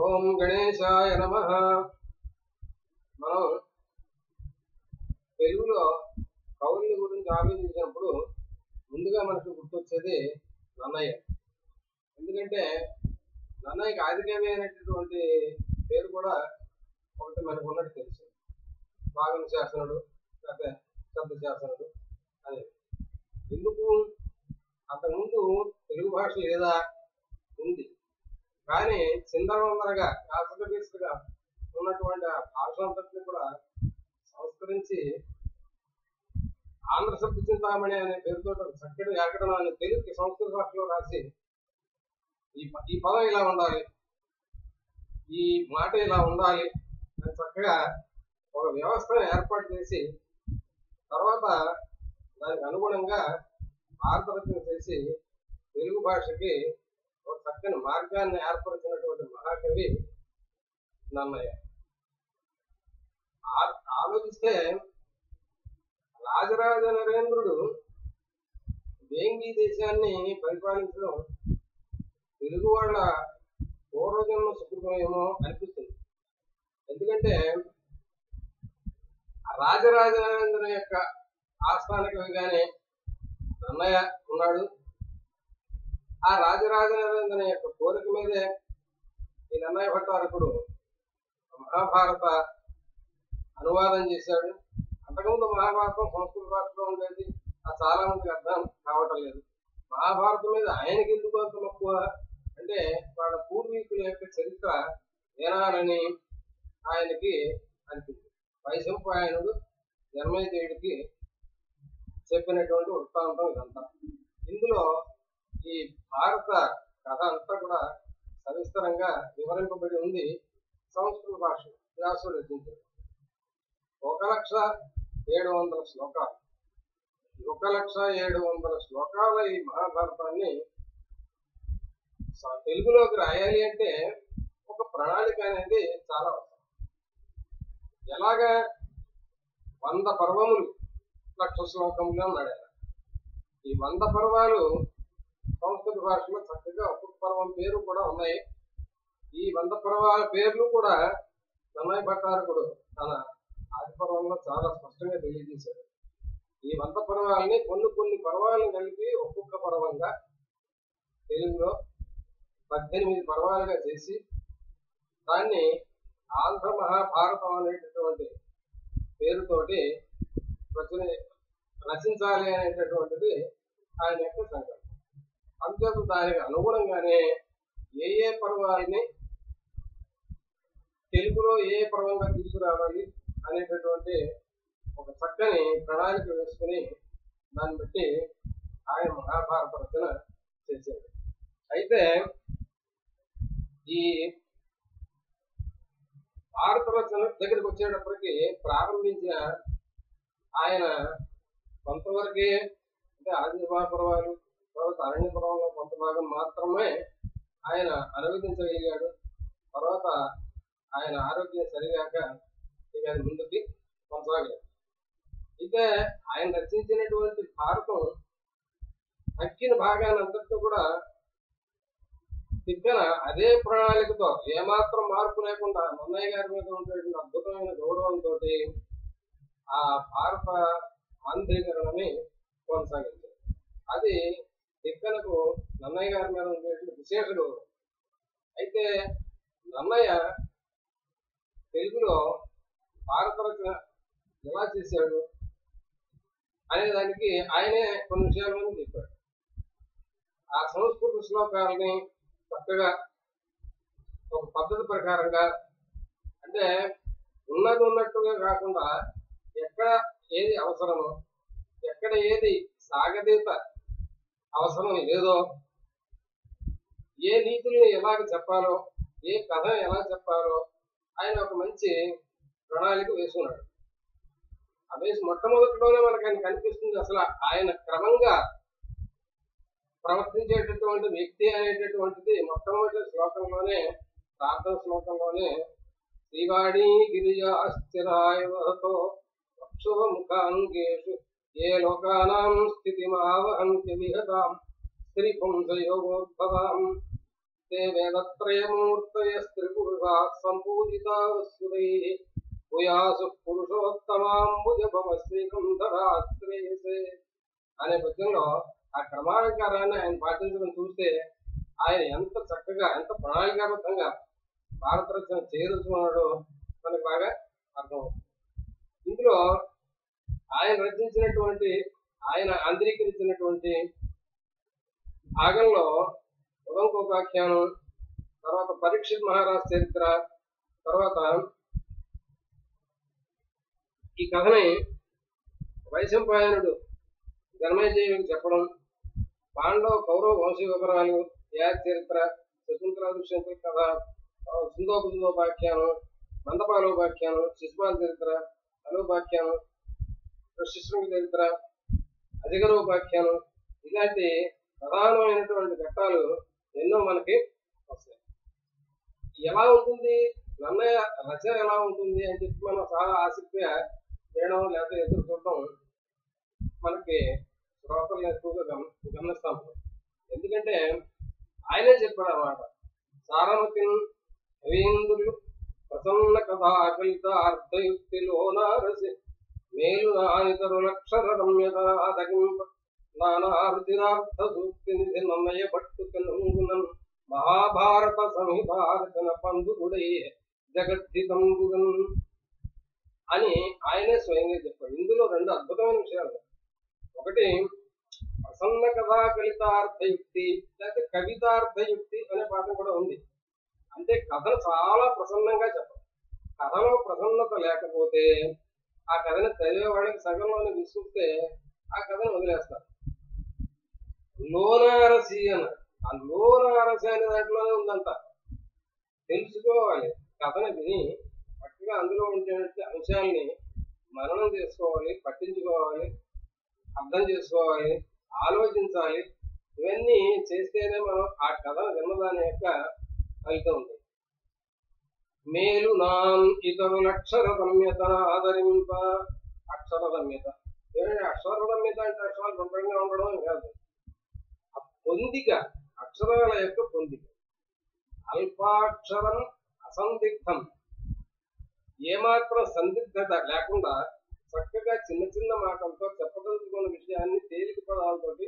ఓం గణేశాయ నమ. మనం తెలుగులో కవుల గురించి ఆలోచించినప్పుడు ముందుగా మనకు గుర్తొచ్చేది నన్నయ్య. ఎందుకంటే నన్నయ్యకి ఆదికవి అనేటటువంటి పేరు కూడా ఒకటి మనకు ఉన్నట్టు తెలుసు. భాగం శాసనుడు లేకపోతే శబ్ద శాసనుడు అని. ఎందుకు? అంతకుముందు తెలుగు భాష లేదా? కానీ చిందరవందరగా కాసటపీసుగా ఉన్నటువంటి ఆ భాషలంతటిని కూడా సంస్కరించి ఆంధ్ర శబ్ద చింతామణి అనే పేరుతో ఒక చక్కటి వ్యాకరణాన్ని తెలుగుకి సంస్కృత భాషలో రాసి ఈ ప- ఈ పదం ఇలా ఉండాలి. ఈ మాట ఇలా ఉండాలి అని చక్కగా ఒక వ్యవస్థను ఏర్పాటు చేసి తర్వాత దానికి అనుగుణంగా భారతరచన చేసి తెలుగు భాషకి ఒక చక్కని మార్గాన్ని ఏర్పరిచినటువంటి మహాకవి నన్నయ్య. ఆలోచిస్తే రాజరాజ నరేంద్రుడు వేంగి దేశాన్ని పరిపాలించడం తెలుగు వాళ్ళ పూర్వజన్మ సుకృతమేమో అనిపిస్తుంది. ఎందుకంటే రాజరాజ నరేంద్ర యొక్క ఆస్థాన కవిగానే నన్నయ్య ఉన్నాడు. ఆ రాజరాజ నరేంద్ర యొక్క కోరిక మీదే ఈ నన్నయ్య భట్టారకుడు మహాభారత అనువాదం చేశాడు. అంతకుముందు మహాభారతం సంస్కృత భాషలో ఉండేది. ఆ చాలా మందికి అర్థం కావటం లేదు. మహాభారతం మీద ఆయనకి ఎందుకు అంత మక్కువ? అంటే వాళ్ళ పూర్వీకుల యొక్క చరిత్ర వినాలని ఆయనకి అనిపించింది. వైశంపాయనుడు జన్మయదేవుడికి చెప్పినటువంటి వృత్తాంతం ఇదంతా. ఇందులో ఈ భారత కథ అంతా కూడా సవిస్తరంగా వివరింపబడి ఉంది. సంస్కృత భాష వ్యాసుడు రచించారు. ఒక లక్ష ఏడు వందల శ్లోకాలు. ఒక లక్ష ఏడు వందల శ్లోకాల ఈ మహాభారతాన్ని తెలుగులోకి రాయాలి అంటే ఒక ప్రణాళిక అనేది చాలా అవసరం. ఎలాగా వంద పర్వములు లక్ష శ్లోకములు అన్నాడు ఈ వంద పర్వాలు సంస్కృత భాషలో చక్కగా ఒక్కొక్క పర్వం పేరు కూడా ఉన్నాయి. ఈ వంద పర్వాల పేర్లు కూడా తనయ భట్టారకుడు తన ఆదిపర్వంలో చాలా స్పష్టంగా తెలియజేశాడు ఈ వంద పర్వాలని కొన్ని కొన్ని పర్వాలను కలిపి ఒక్కొక్క పర్వంగా తెలుగులో పద్దెనిమిది పర్వాలుగా చేసి దాన్ని ఆంధ్ర మహాభారతం అనేటటువంటి పేరుతోటి రచన రచించాలి అనేటటువంటిది ఆయన యొక్క సంకల్పం. అంతే దానికి అనుగుణంగానే ఏ ఏ పర్వాలని తెలుగులో ఏ పర్వంగా తీసుకురావాలి అనేటటువంటి ఒక చక్కని ప్రణాళిక వేసుకుని దాన్ని బట్టి ఆయన మహాభారత రచన చేశారు. అయితే ఈ భారత రచన దగ్గరికి వచ్చేటప్పటికి ప్రారంభించిన ఆయన కొంతవరకే అంటే ఆదిమా పర్వాలు తర్వాత అరణ్య కొంత భాగం మాత్రమే ఆయన అనువదించగలిగాడు. తర్వాత ఆయన ఆరోగ్యం సరిగాక ఇక ముందుకి కొనసాగాడు. అయితే ఆయన రచించినటువంటి భారతం తక్కిన భాగాన్ని అంతటితో కూడా తిక్కన అదే ప్రణాళికతో ఏమాత్రం మార్పు లేకుండా నన్నయ్య గారి మీద ఉండేటువంటి అద్భుతమైన గౌరవంతో ఆ భారత ఆంధ్రీకరణని కొనసాగించారు. అది తిక్కనకు నన్నయ్య గారి మీద ఉండేటువంటి విశేష గౌరవం అయితే నన్నయ్య తెలుగులో భారత రచన ఎలా చేశాడు అనే దానికి ఆయనే కొన్ని విషయాలను చెప్పాడు. ఆ సంస్కృత శ్లోకాలని చక్కగా ఒక పద్ధతి ప్రకారంగా అంటే ఉన్నది ఉన్నట్టుగా కాకుండా ఎక్కడ ఏది అవసరమో ఎక్కడ ఏది సాగదీత అవసరం లేదో ఏ నీతుల్ని ఎలాగ చెప్పాలో ఏ కథ ఎలా చెప్పాలో ఆయన ఒక మంచి ప్రణాళిక వేసుకున్నాడు. ఆ వేసి మొట్టమొదటిలోనే మనకు ఆయన కనిపిస్తుంది అసలు ఆయన క్రమంగా ప్రవర్తించేటటువంటి వ్యక్తి అనేటటువంటిది మొట్టమొదటి శ్లోకంలోనే ప్రార్థన శ్లోకంలోనే శ్రీవాణి గిరిజాశ్చరాయవతో వక్షువ ముఖాంగేషు ఏ లోకానాం స్థితిమావహంతి విహతాం స్త్రీ పుంసయోగోద్భవాం ते वेदत्रयमूर्तयस्त्रिपुरुषाः सम्पूजितावस्सुरैः భూయాసు పురుషోత్తమాంబుజభవ శ్రీకంధరాశ్రేయసే అనే పద్యంలో ఆ క్రమానుకారాన్ని ఆయన పాటించడం చూస్తే ఆయన ఎంత చక్కగా ఎంత ప్రణాళికాబద్ధంగా భారతరత్న చేరుతున్నాడో మనకు బాగా అర్థం ఇందులో ఆయన రచించినటువంటి ఆయన అంధీకరించినటువంటి భాగంలో ఉదంకోపాఖ్యానం తర్వాత పరీక్షిత్ మహారాజ్ చరిత్ర తర్వాత ఈ కథని వైశంపాయనుడు ధర్మజయుడికి చెప్పడం పాండవ కౌరవ వంశ వివరాలు యా చరిత్ర శకుంతల దుష్యంతుల కథ సుందోపసుందోపాఖ్యానం మందపాలోపాఖ్యానం శిశుపాల చరిత్ర అలోపాఖ్యానం శిశుని చరిత్ర అజగరోపాఖ్యానం ఇలాంటి ప్రధానమైనటువంటి ఘట్టాలు ఎన్నో మనకి వస్తాయి. ఎలా ఉంటుంది? నన్నయ్య రచన ఎలా ఉంటుంది? అని చెప్పి మనం చాలా ఆసక్తిగా చేయడం లేకపోతే ఎదురు చూడటం మనకి శ్రోతలు ఎక్కువగా గమ గమనిస్తాము. ఎందుకంటే ఆయనే చెప్పాడు అన్నమాట సారమతి రవీంద్రులు ప్రసన్న కథ అకలిత అర్థయుక్తిలో నారసి నానితరులక్షర రమ్యత అదగింప నానారుచిరార్థ సూక్తి నిధి నన్నయ్య భట్టు కనుగుణం మహాభారత సంహితారచన పందుడై జగద్ధితంబుగన్ అని ఆయనే స్వయంగా చెప్పాడు. ఇందులో రెండు అద్భుతమైన విషయాలు. ఒకటి ప్రసన్న కథా కవితార్థయుక్తి లేకపోతే కవితార్థయుక్తి అనే పాఠం కూడా ఉంది. అంటే కథను చాలా ప్రసన్నంగా చెప్పాలి. కథలో ప్రసన్నత లేకపోతే ఆ కథను చదివే వాడికి సగంలోనే విసుగితే ఆ కథను వదిలేస్తారు. లోనారసి అన్న ఆ లోనారసి అనే దాంట్లోనే ఉందంట. తెలుసుకోవాలి. కథను విని పట్టుగా అందులో ఉండేటువంటి అంశాలని మననం చేసుకోవాలి పట్టించుకోవాలి అర్థం చేసుకోవాలి ఆలోచించాలి. ఇవన్నీ చేస్తేనే మనం ఆ కథ విన్నదాని యొక్క ఫలితం ఉంటుంది. మేలు నాన్ ఇతరుల అక్షర రమ్యత ఆదరింప అక్షర రమ్యత ఏమంటే అక్షర రమ్యత అంటే అక్షరాలు దృఢంగా ఉండడం కాదు. ఆ పొందిక అక్షరాల యొక్క పొందిక. అల్పాక్షరం అసందిగ్ధం. ఏమాత్రం సందిగ్ధత లేకుండా చక్కగా చిన్న చిన్న మాటలతో చెప్పదలుచుకున్న విషయాన్ని తేలిక పదాలతోటి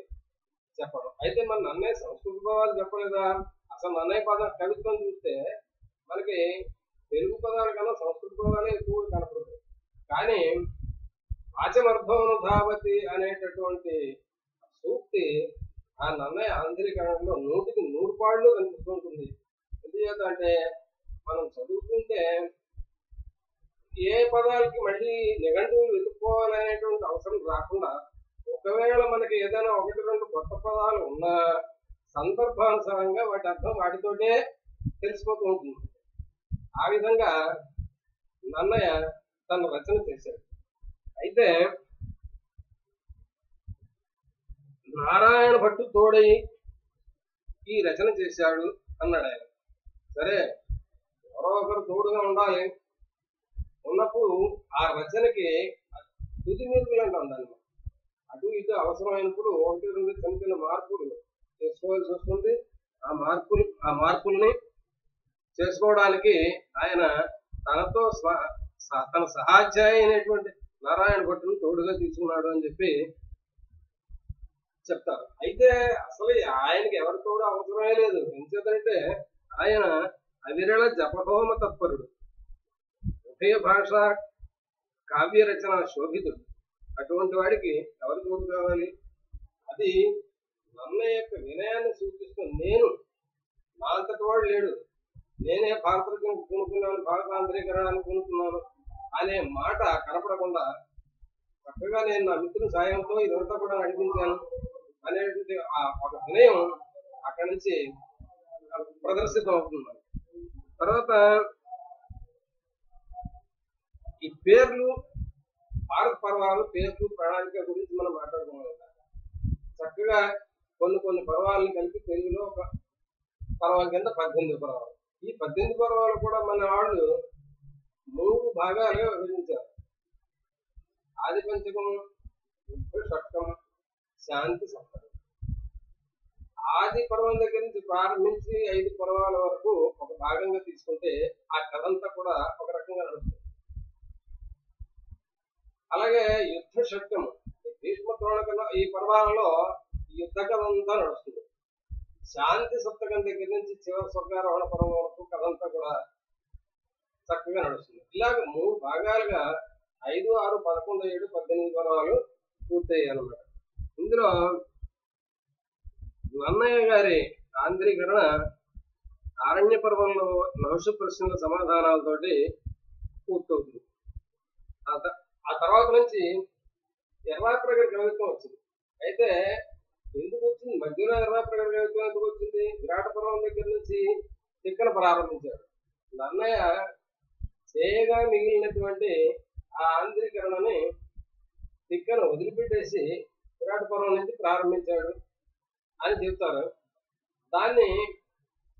చెప్పడం. అయితే మన అన్నయ్య సంస్కృత పదాలు చెప్పలేదా? అసలు అన్నయ్య పదం కవిత్వం చూస్తే మనకి తెలుగు పదాల కన్నా సంస్కృత పదాలే ఎక్కువగా కనపడుతుంది కానీ వాచమర్థం ధావతి అనేటటువంటి సూక్తి ఆ నన్నయ్య ఆంధ్రీకరణలో నూటికి నూరు పాళ్ళు కనిపిస్తుంటుంది ఎందుచేత అంటే మనం చదువుకుంటే ఏ పదాలకి మళ్ళీ నిఘంటువులు వెతుక్కోవాలనేటువంటి అవసరం రాకుండా ఒకవేళ మనకి ఏదైనా ఒకటి రెండు కొత్త పదాలు ఉన్నా సందర్భానుసారంగా వాటి అర్థం వాటితోటే తెలిసిపోతూ ఉంటుంది. ఆ విధంగా నన్నయ్య తన రచన చేశాడు. అయితే నారాయణ భట్టు తోడై ఈ రచన చేశాడు అన్నాడు ఆయన. సరే ఎవరో ఒకరు తోడుగా ఉండాలి. ఉన్నప్పుడు ఆ రచనకి తుది మెరుగులు అంటాం దాన్ని అటు ఇటు అవసరమైనప్పుడు ఒకటి రెండు చిన్న చిన్న మార్పులు చేసుకోవాల్సి వస్తుంది. ఆ మార్పులు ఆ మార్పుల్ని చేసుకోవడానికి ఆయన తనతో స- తన సహాధ్యాయ అయినటువంటి నారాయణ భట్టును తోడుగా తీసుకున్నాడు అని చెప్పి చెప్తారు. అయితే అసలు ఆయనకి ఎవరి తోడు అవసరమే లేదు. ఎంచేతంటే ఆయన అవిరళ జపహోమ తత్పరుడు. ఉభయ భాష కావ్య రచన శోభితుడు. అటువంటి వాడికి ఎవరు తోడు కావాలి? అది నన్న యొక్క వినయాన్ని సూచిస్తూ నేను నా అంతటి వాడు లేడు. నేనే భారతరత్న కొనుక్కున్నాను భారతాంతరీకరణాన్ని కొనుక్కున్నాను అనే మాట కనపడకుండా చక్కగా నేను నా మిత్రుని సాయంతో ఇదంతా కూడా నడిపించాను అనేటువంటి ఆ ఒక వినయం అక్కడి నుంచి ప్రదర్శితం అవుతుంది. తర్వాత ఈ పేర్లు భారత పర్వాలు పేర్లు ప్రణాళిక గురించి మనం మాట్లాడుకున్నాం చక్కగా కొన్ని కొన్ని పర్వాలను కలిపి తెలుగులో ఒక పర్వాల కింద పద్దెనిమిది పర్వాలు. ఈ పద్దెనిమిది పర్వాలు కూడా మన వాళ్ళు మూడు భాగాలుగా విభజించారు. ఆది పంచకం షట్కం శాంతి సప్తకం ఆది పర్వం దగ్గర నుంచి ప్రారంభించి ఐదు పర్వాల వరకు ఒక భాగంగా తీసుకుంటే ఆ కథ అంతా కూడా ఒక రకంగా నడుస్తుంది. అలాగే యుద్ధ శక్యం భీష్మ ద్రోణకలో ఈ పర్వాలలో యుద్ధ కథ అంతా నడుస్తుంది. శాంతి సప్తకం దగ్గర నుంచి చివరి స్వర్గారోహణ పర్వం వరకు కథంతా కూడా చక్కగా నడుస్తుంది. ఇలాగ మూడు భాగాలుగా ఐదు ఆరు పదకొండు ఏడు పద్దెనిమిది పర్వాలు పూర్తయ్యాయి అన్నమాట ఇందులో నన్నయ్య గారి ఆంధ్రీకరణ ఆరణ్య పర్వంలో నవశ ప్రశ్నల సమాధానాలతోటి పూర్తవుతుంది. ఆ తర్వాత నుంచి ఎర్రాప్రగడ్ కవిత్వం వచ్చింది. అయితే వచ్చింది మధ్యలో ఎర్రాప్రగడ కవిత్వం ఎందుకు వచ్చింది? విరాటపురం దగ్గర నుంచి తిక్కన ప్రారంభించాడు నన్నయ్య చేయగా మిగిలినటువంటి ఆ ఆంధ్రీకరణని తిక్కను వదిలిపెట్టేసి విరాటపురం నుంచి ప్రారంభించాడు అని చెప్తారు. దాన్ని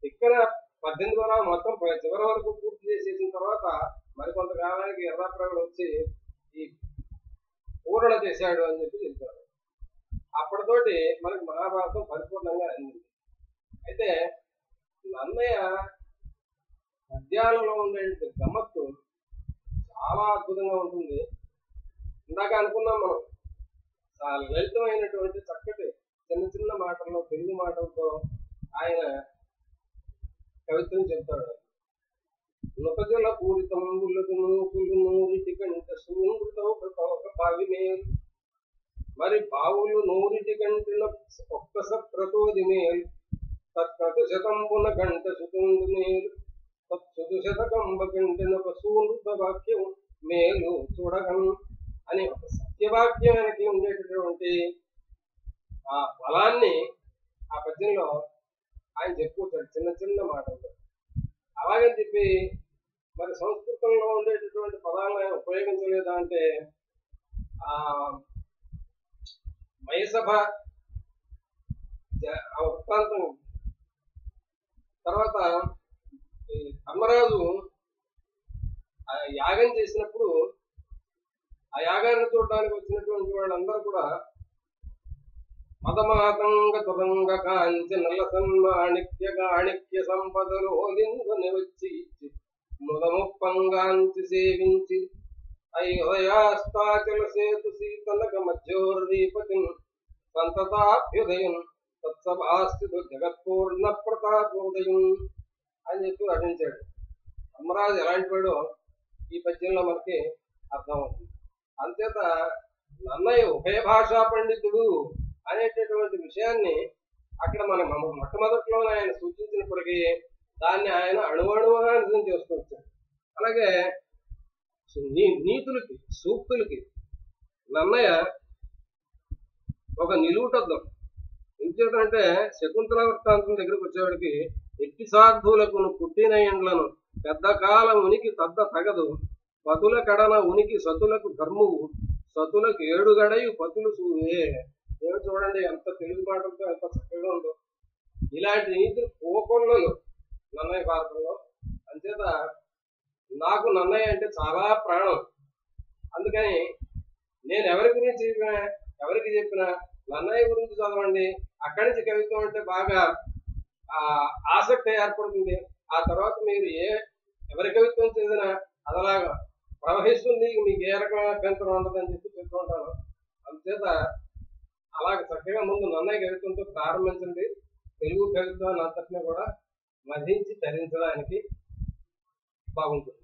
ఇక్కడ పద్దెనిమిది వరకు మొత్తం చివరి వరకు పూర్తి చేసేసిన తర్వాత మరికొంతకాలానికి ఎర్రాప్రగడు వచ్చి ఈ పూరణ చేశాడు అని చెప్పి చెప్తారు. అప్పటితోటి మనకి మహాభారతం పరిపూర్ణంగా అందింది అయితే నన్నయ్య పద్యాలలో ఉండే గమ్మత్తు చాలా అద్భుతంగా ఉంటుంది. ఇందాక అనుకున్నాం మనం. చాలా లలితమైనటువంటి చక్కటి చిన్న చిన్న మాటల్లో తెలుగు మాటలతో ఆయన కవిత్వం చెప్తాడు. నొకజల పూరితంబులకు నూకులు నూరిటి కంట సూమృతౌ ఒక బావి మేలు మరి బావులు నూరిటి గంటల ఒక్క సప్రతోది మేలు. తత్ప్రతు శతంబున గంట సుతుండు మేలు. తత్సుతు శతకంబ గంటన ఒక వాక్యం మేలు చూడగం అని ఒక సత్యవాక్యం వెనక్కి ఉండేటటువంటి ఆ బలాన్ని ఆ పద్యంలో ఆయన చెప్పుకుంటాడు చిన్న చిన్న మాటలు అలాగని చెప్పి మరి సంస్కృతంలో ఉండేటటువంటి పదాలను ఆయన ఉపయోగించలేదా అంటే ఆ మయసభ వృత్తాంతం తర్వాత ధర్మరాజు ఆ యాగం చేసినప్పుడు ఆ యాగాన్ని చూడడానికి వచ్చినటువంటి వాళ్ళందరూ కూడా మదమాతంగ తురంగ కాంచి నల్ల సన్మాణిక్య కాణిక్య సంపదలు ఓలిందని వచ్చి ముదముప్పంగాంచి సేవించి అయోదయాస్తాచల సేతు సీతలక సంతతాభ్యుదయం తత్సభాస్థితు జగత్పూర్ణ ప్రతాపోదయం అని చెప్పి వర్ణించాడు. ధర్మరాజు ఎలాంటి వాడో ఈ పద్యంలో మనకి అర్థమవుతుంది. అంతేత నన్నయ్య ఉభయ భాషా పండితుడు అనేటటువంటి విషయాన్ని అక్కడ మన మొట్టమొదట్లోనే మొట్టమొదట్లో ఆయన సూచించినప్పటికీ దాన్ని ఆయన అణువణువుగా నిజం చేస్తూ వచ్చాడు. అలాగే నీ నీతులకి సూక్తులకి నన్నయ్య ఒక నిలువుటద్దం. ఎందుచేతంటే శకుంతల వృత్తాంతం దగ్గరకు వచ్చేవాడికి ఎట్టి సాధువులకు పుట్టిన ఎండ్లను పెద్ద కాలం ఉనికి తద్ద తగదు. పతుల కడన ఉనికి సతులకు ధర్మువు. సతులకు ఏడుగడయు పతులు సూవే ఏమి చూడండి ఎంత తెలుగు మాటలతో ఎంత చక్కగా ఉందో. ఇలాంటి నీతులు కోపంలో నన్నయ్య భారతంలో అంచేత నాకు నన్నయ్య అంటే చాలా ప్రాణం. అందుకని నేను ఎవరి గురించి చెప్పినా ఎవరికి చెప్పినా నన్నయ్య గురించి చదవండి. అక్కడి నుంచి కవిత్వం అంటే బాగా ఆసక్తి ఏర్పడుతుంది. ఆ తర్వాత మీరు ఏ ఎవరి కవిత్వం చదివినా అదలాగా ప్రవహిస్తుంది. మీకు ఏ రకమైన అభ్యంతరం ఉండదని చెప్పి చెప్తూ ఉంటాను. అందుచేత అలాగే చక్కగా ముందు నన్నయ్య కవిత్వంతో ప్రారంభించండి. తెలుగు కవిత్వాన్ని అంతటిని కూడా మధించి ధరించడానికి బాగుంటుంది.